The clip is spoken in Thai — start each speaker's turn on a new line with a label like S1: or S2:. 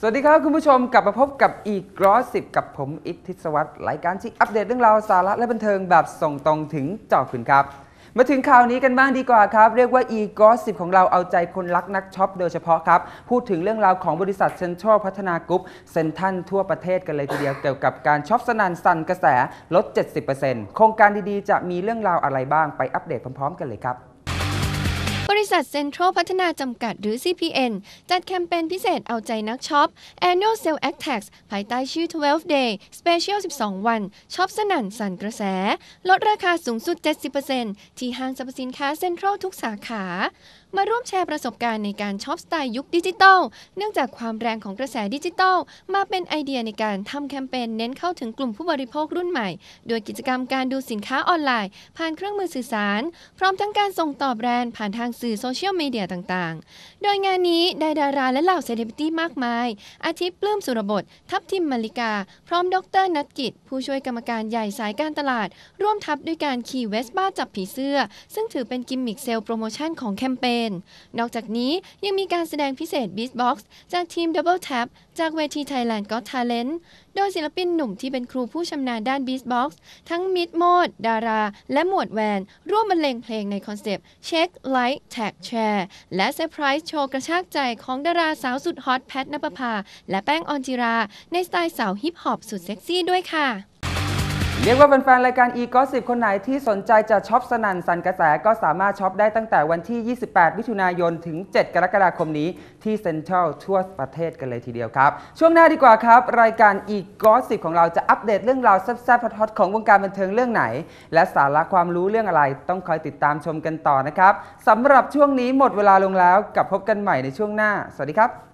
S1: สวัสดีครับคุณผู้ชมกลับมาพบกับอีกกรอสิบกับผมอิทธิศวัตรรายการที่อัปเดตเรื่องราวสาระและบันเทิงแบบส่งตรงถึงจอคุณครับ มาถึงข่าวนี้กันบ้างดีกว่าครับ เรียกว่า e g o s s i p ของเราเอาใจคนรักนักช็อปโดยเฉพาะครับ พูดถึงเรื่องราวของบริษัทเซ็นทรัลพัฒนากรุ๊ปเซ็นทันทั่วประเทศกันเลยทีเดียวเกี่ยวกับการช็อปสนันสั่นกระแสลด 70%โครงการดีๆ จะมีเรื่องราวอะไรบ้างไปอัปเดตพร้อมๆ กันเลยครับ
S2: ษัทเซ็นทรัลพัฒนาจำกัดหรือ CPN จัดแคมเปญพิเศษเอาใจนักช็อป Annual Sale Act Tax ภายใต้ชื่อ 12 Day Special 12 วันช็อปสนั่นสั่นกระแส ลดราคาสูงสุด 70%ที่ห้างสรรพสินค้าเซ็นทรัลทุกสาขามาร่วมแชร์ประสบการณ์ในการช็อปสไตล์ยุคดิจิตอลเนื่องจากความแรงของกระแสดิจิตอลมาเป็นไอเดียในการทำแคมเปญเน้นเข้าถึงกลุ่มผู้บริโภครุ่นใหม่ โดยกิจกรรมการดูสินค้าออนไลน์ ผ่านเครื่องมือสื่อสาร พร้อมทั้งการส่งต่อแบรนด์ผ่านทางสื่อโซเชียลมีเดียต่างๆ โดยงานนี้ได้ดาราและเหล่าเซเลบริตี้มากมาย อาทิปลื้มสุรบท ทัพทิมมาริกา พร้อมดรนัทกิจ ผู้ช่วยกรรมการใหญ่สายการตลาด ร่วมทัพด้วยการขี่เวสป้าจับผีเสื้อ ซึ่งถือเป็นกิมมิคเซลโปรโมชั่นของแคมเปญนอกจากนี้ยังมีการแสดงพิเศษ Beatbox จากทีม Double Tap จากเวที Thailand Got Talent โดยศิลปินหนุ่มที่เป็นครูผู้ชำนาญด้าน Beatbox ทั้งมิดโมด ดารา และหมวดแวน ร่วมบรรเลงเพลงในคอนเซปต์ Check Like Tag Share และเซอร์ไพรส์โชว์กระชากใจของดาราสาวสุดฮอตแพทนปภาและแป้งออนจิรา ในสไตล์สาวฮิปฮอปสุดเซ็กซี่ด้วยค่ะ
S1: เรียกว่าแฟนๆรายการ e g o s s i p คนไหนที่สนใจจะช็อปสนันสันกระแสก็สามารถช็อปได้ตั้งแต่วันที่ 28 มิถุนายน ถึง 7 กรกฎาคมนี้ที่เซ็นทรัลทั่วประเทศกันเลยทีเดียวครับ ช่วงหน้าดีกว่าครับ รายการ e g o s s i p ของเราจะอัปเดตเรื่องราวแซ่บๆฮอตๆของวงการบันเทิงเรื่องไหน และสาระความรู้เรื่องอะไรต้องคอยติดตามชมกันต่อนะครับสำหรับช่วงนี้หมดเวลาลงแล้วกลับพบกันใหม่ในช่วงหน้า สวัสดีครับ